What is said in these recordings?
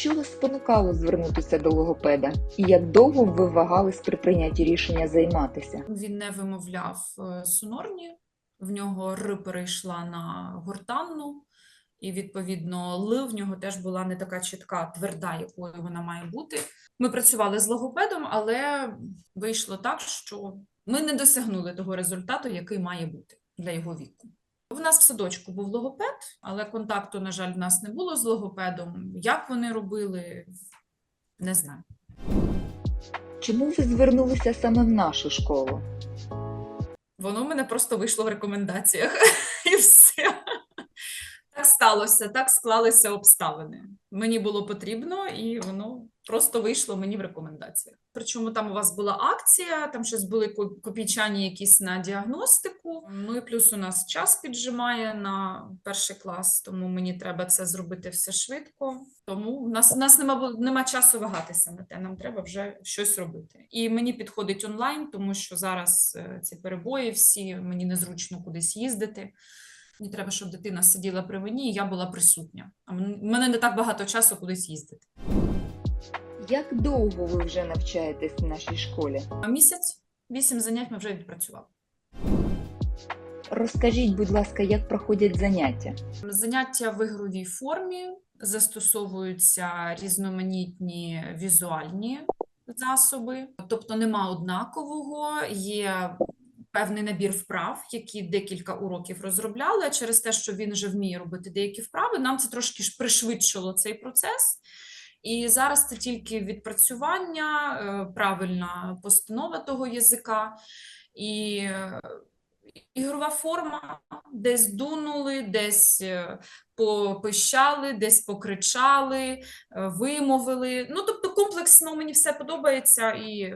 Що вас спонукало звернутися до логопеда? І як довго ви вагались при прийнятті рішення займатися? Він не вимовляв е, сонорні, в нього р перейшла на гортанну, і відповідно л в нього теж була не така чітка, тверда, якою вона має бути. Ми працювали з логопедом, але вийшло так, що ми не досягнули того результату, який має бути для його віку. В нас в садочку був логопед, але контакту, на жаль, в нас не було з логопедом. Як вони робили, не знаю. Чому ви звернулися саме в нашу школу? Воно в мене просто вийшло в рекомендаціях і все. Так сталося, так склалися обставини. Мені було потрібно, і воно просто вийшло мені в рекомендаціях. Причому там у вас була акція, там щось були копійчані якісь на діагностику. Ну і плюс у нас час піджимає на перший клас, тому мені треба це зробити все швидко. Тому в нас, в нас нема, нема часу вагатися на те, нам треба вже щось робити. І мені підходить онлайн, тому що зараз е, ці перебої всі, мені незручно кудись їздити. Мені треба, щоб дитина сиділа при мені, і я була присутня. А в мене не так багато часу кудись їздити. Як довго ви вже навчаєтесь в нашій школі? Місяць, вісім занять ми вже відпрацювали. Розкажіть, будь ласка, як проходять заняття? Заняття в ігровій формі застосовуються різноманітні візуальні засоби, тобто нема однакового, є певний набір вправ, які декілька уроків розробляли. А через те, що він вже вміє робити деякі вправи, нам це трошки ж пришвидшило цей процес. І зараз це тільки відпрацювання, е, правильна постанова того язика. І е, ігрова форма, десь дунули, десь е, попищали, десь покричали, е, вимовили. Ну, тобто комплексно мені все подобається і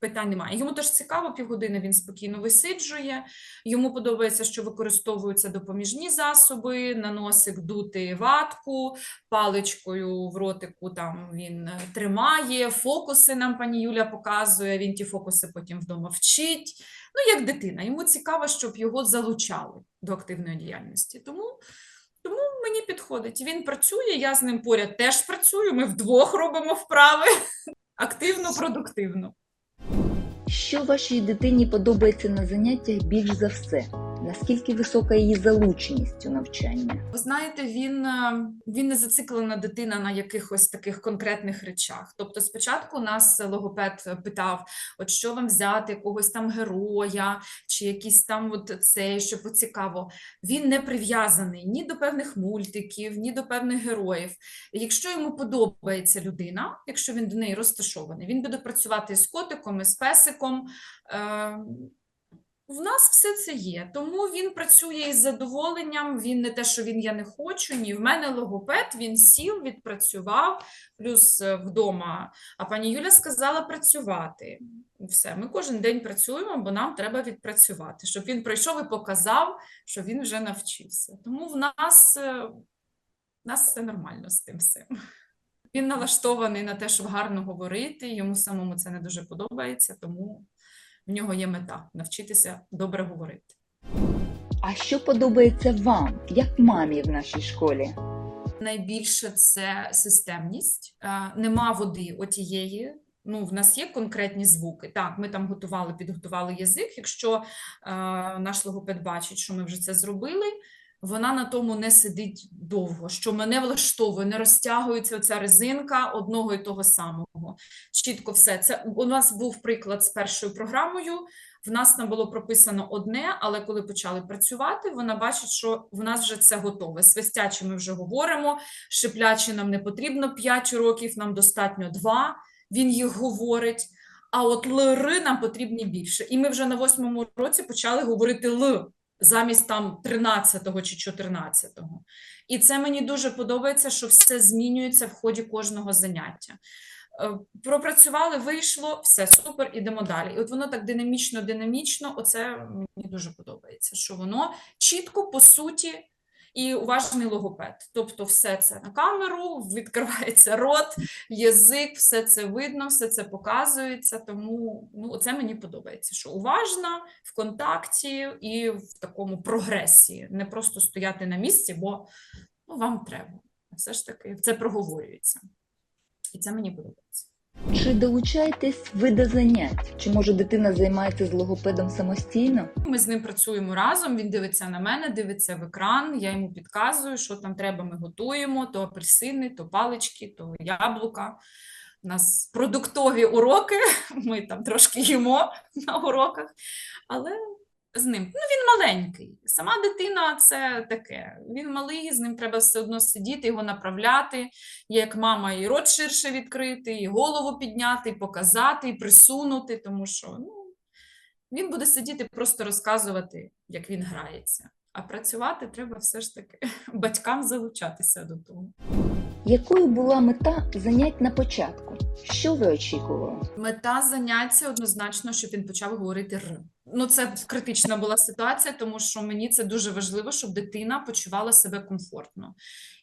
питань немає. Йому теж цікаво, півгодини він спокійно висиджує. Йому подобається, що використовуються допоміжні засоби, на носик дути ватку, паличкою в ротику там він е, тримає, фокуси нам пані Юля показує, він ті фокуси потім вдома вчить. Ну, як дитина, йому цікаво, щоб його залучали до активної діяльності. Тому, тому мені підходить. Він працює, я з ним поряд теж працюю. Ми вдвох робимо вправи активно, продуктивно. Що вашій дитині подобається на заняттях більш за все? Наскільки висока її залученість у навчання? Ви знаєте, він, е, він не зациклена дитина на якихось таких конкретних речах. Тобто, спочатку нас логопед питав: от що вам взяти, якогось там героя, чи якийсь там от цей, що поцікаво. Він не прив'язаний ні до певних мультиків, ні до певних героїв. Якщо йому подобається людина, якщо він до неї розташований, він буде працювати з котиком, і з песиком. Е, в нас все це є, тому він працює із задоволенням. Він не те, що він я не хочу. Ні, в мене логопед, він сів, відпрацював, плюс е, вдома. А пані Юля сказала працювати. Все, ми кожен день працюємо, бо нам треба відпрацювати, щоб він прийшов і показав, що він вже навчився. Тому в нас, е, в нас все нормально з тим всім. Він налаштований на те, щоб гарно говорити. Йому самому це не дуже подобається, тому в нього є мета навчитися добре говорити. А що подобається вам, як мамі в нашій школі? Найбільше це системність. Е, Нема води отієї. Ну, в нас є конкретні звуки. Так, ми там готували, підготували язик. Якщо е, наш логопед бачить, що ми вже це зробили, вона на тому не сидить довго, що мене влаштовує, не розтягується ця резинка одного і того самого. Чітко все. Це у нас був приклад з першою програмою. В нас там було прописано одне, але коли почали працювати, вона бачить, що в нас вже це готове. Свистяче ми вже говоримо, шипляче нам не потрібно 5 років, нам достатньо 2, він їх говорить. А от ЛР нам потрібні більше. І ми вже на восьмому році почали говорити Л замість там 13-го чи 14-го. І це мені дуже подобається, що все змінюється в ході кожного заняття. Е, Пропрацювали, вийшло, все супер, ідемо далі. І от воно так динамічно, динамічно. Оце мені дуже подобається, що воно чітко по суті і уважний логопед. Тобто, все це на камеру, відкривається рот, язик, все це видно, все це показується. Тому ну, це мені подобається, що уважна в контакті і в такому прогресії, не просто стояти на місці, бо ну, вам треба. Все ж таки це проговорюється. І це мені подобається. Чи долучаєтесь ви до занять? Чи може дитина займається з логопедом самостійно? Ми з ним працюємо разом. Він дивиться на мене, дивиться в екран. Я йому підказую, що там треба. Ми готуємо: то апельсини, то палички, то яблука. У нас продуктові уроки. Ми там трошки їмо на уроках, але з ним. Ну, він маленький. Сама дитина це таке. Він малий, з ним треба все одно сидіти, його направляти. Як мама і рот ширше відкрити, і голову підняти, і показати, і присунути, тому що ну, він буде сидіти, просто розказувати, як він грається. А працювати треба все ж таки батькам залучатися до того. Якою була мета занять на початку? Що ви очікували? Мета заняття однозначно, щоб він почав говорити р. Ну, це критична була ситуація, тому що мені це дуже важливо, щоб дитина почувала себе комфортно.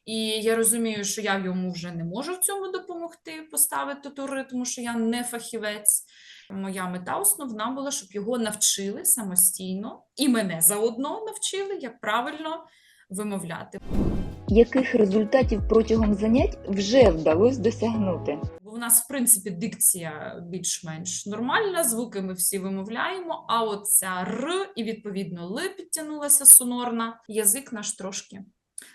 І я розумію, що я йому вже не можу в цьому допомогти поставити ту ри, тому що я не фахівець. Моя мета основна була, щоб його навчили самостійно, і мене заодно навчили, як правильно вимовляти. Яких результатів протягом занять вже вдалося досягнути? Бо у нас, в принципі, дикція більш-менш нормальна, звуки ми всі вимовляємо, а от ця Р і, відповідно, Л підтягнулася сонорна, язик наш трошки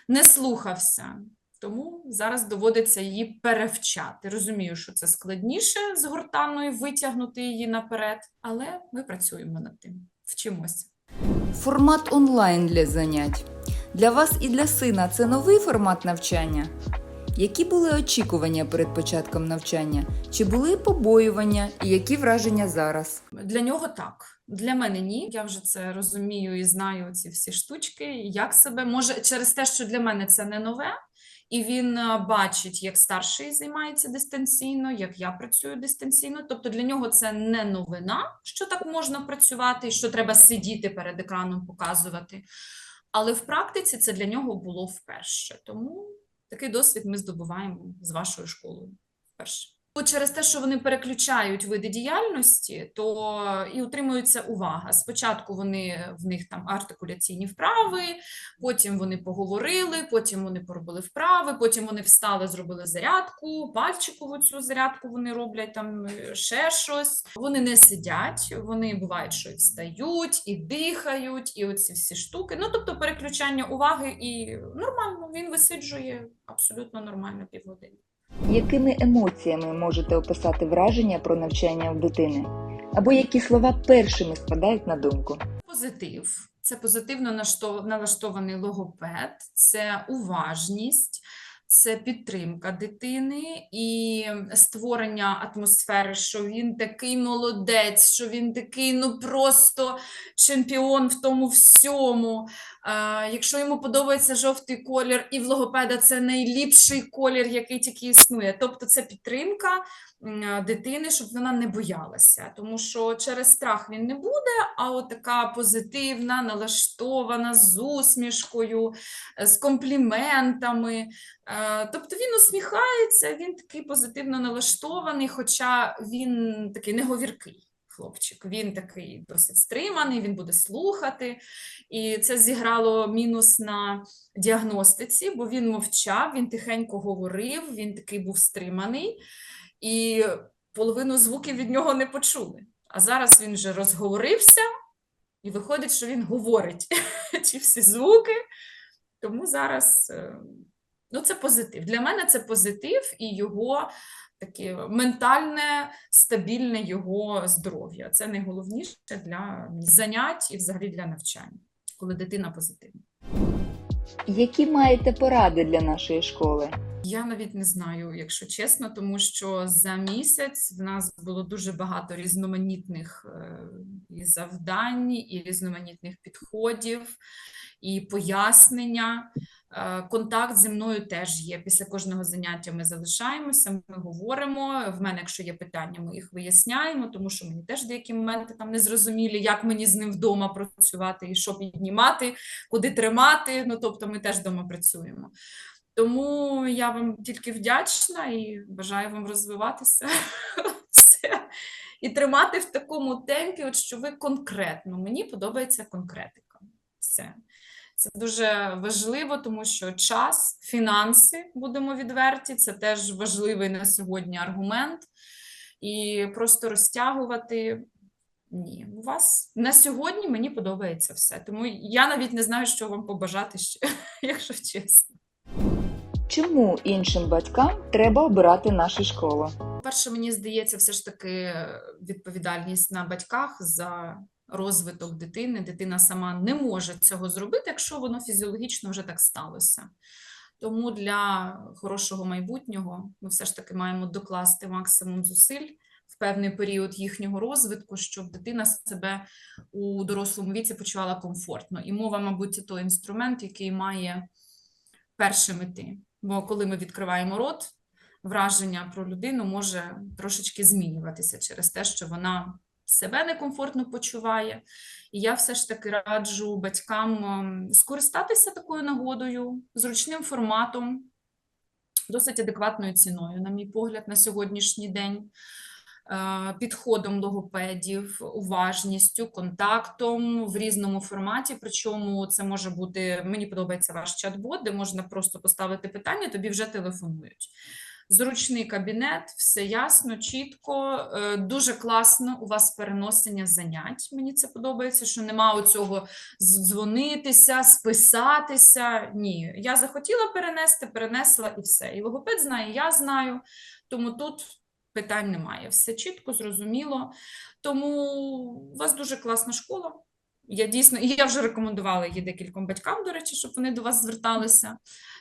не слухався. Тому зараз доводиться її перевчати. Розумію, що це складніше з гортанною витягнути її наперед, але ми працюємо над тим, вчимося. Формат онлайн для занять. Для вас і для сина це новий формат навчання. Які були очікування перед початком навчання? Чи були побоювання, і які враження зараз? Для нього так. Для мене ні. Я вже це розумію і знаю ці всі штучки. Як себе може через те, що для мене це не нове, і він е, бачить, як старший займається дистанційно, як я працюю дистанційно. Тобто для нього це не новина, що так можна працювати, і що треба сидіти перед екраном, показувати. Але в практиці це для нього було вперше. Тому такий досвід ми здобуваємо з вашою школою вперше. Через те, що вони переключають види діяльності, то і утримується увага. Спочатку вони в них там артикуляційні вправи, потім вони поговорили, потім вони поробили вправи, потім вони встали, зробили зарядку, пальчикову цю зарядку вони роблять там е, ще щось. Вони не сидять, вони бувають, що і встають, і дихають, і оці всі штуки. Ну тобто переключання уваги і нормально, він висиджує абсолютно нормально півгодини. Якими емоціями можете описати враження про навчання в дитини? Або які слова першими спадають на думку? Позитив. Це позитивно налаштований логопед, це уважність, це підтримка дитини і створення атмосфери, що він такий молодець, що він такий ну просто чемпіон в тому всьому. Якщо йому подобається жовтий колір, і в логопеда це найліпший колір, який тільки існує. Тобто це підтримка дитини, щоб вона не боялася, тому що через страх він не буде, а от така позитивна, налаштована з усмішкою, е, з компліментами. Е, Тобто він усміхається, він такий позитивно налаштований, хоча він такий неговіркий. Хлопчик, він такий досить стриманий, він буде слухати. І це зіграло мінус на діагностиці, бо він мовчав, він тихенько говорив, він такий був стриманий, і половину звуків від нього не почули. А зараз він вже розговорився, і виходить, що він говорить ці всі звуки. Тому зараз е, ну, це позитив. Для мене це позитив і його таке ментальне, стабільне його здоров'я. Це найголовніше для занять і взагалі для навчання, коли дитина позитивна. Які маєте поради для нашої школи? Я навіть не знаю, якщо чесно, тому що за місяць в нас було дуже багато різноманітних е, і завдань, і різноманітних підходів, і пояснення. Е, Контакт зі мною теж є. Після кожного заняття ми залишаємося, ми говоримо. В мене, якщо є питання, ми їх виясняємо, тому що мені теж деякі моменти там незрозумілі, як мені з ним вдома працювати і що піднімати, куди тримати. Ну тобто, ми теж вдома працюємо. Тому я вам тільки вдячна і бажаю вам розвиватися все. і тримати в такому темпі, от що ви конкретно. Мені подобається конкретика. Все. Це дуже важливо, тому що час, фінанси, будемо відверті, це теж важливий на сьогодні аргумент. І просто розтягувати. Ні, у вас на сьогодні мені подобається все. Тому я навіть не знаю, що вам побажати ще, якщо чесно. Чому іншим батькам треба обирати нашу школу? Перше, мені здається, все ж таки відповідальність на батьках за розвиток дитини. Дитина сама не може цього зробити, якщо воно фізіологічно вже так сталося. Тому для хорошого майбутнього ми все ж таки маємо докласти максимум зусиль в певний період їхнього розвитку, щоб дитина себе у дорослому віці почувала комфортно. І мова, мабуть, це той інструмент, який має першим іти. Бо коли ми відкриваємо рот, враження про людину може трошечки змінюватися через те, що вона себе некомфортно почуває. І я все ж таки раджу батькам ем, скористатися такою нагодою, зручним форматом, досить адекватною ціною, на мій погляд, на сьогоднішній день. е, Підходом логопедів, уважністю, контактом в різному форматі. Причому це може бути, мені подобається ваш чат-бот, де можна просто поставити питання, тобі вже телефонують. Зручний кабінет, все ясно, чітко, е, дуже класно у вас переносення занять. Мені це подобається, що нема оцього дзвонитися, списатися. Ні, я захотіла перенести, перенесла і все. І логопед знає, я знаю, тому тут питань немає. Все чітко, зрозуміло. Тому у вас дуже класна школа. Я дійсно, і я вже рекомендувала її декільком батькам, до речі, щоб вони до вас зверталися,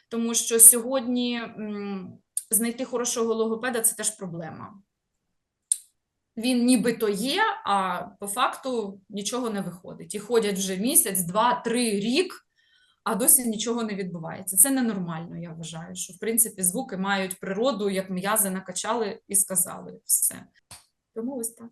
тому що сьогодні знайти хорошого логопеда це теж проблема. Він нібито є, а по факту нічого не виходить. І ходять вже місяць, два, три, рік, а досі нічого не відбувається. Це ненормально, я вважаю, що в принципі звуки мають природу, як м'язи накачали і сказали все. Тому ось так.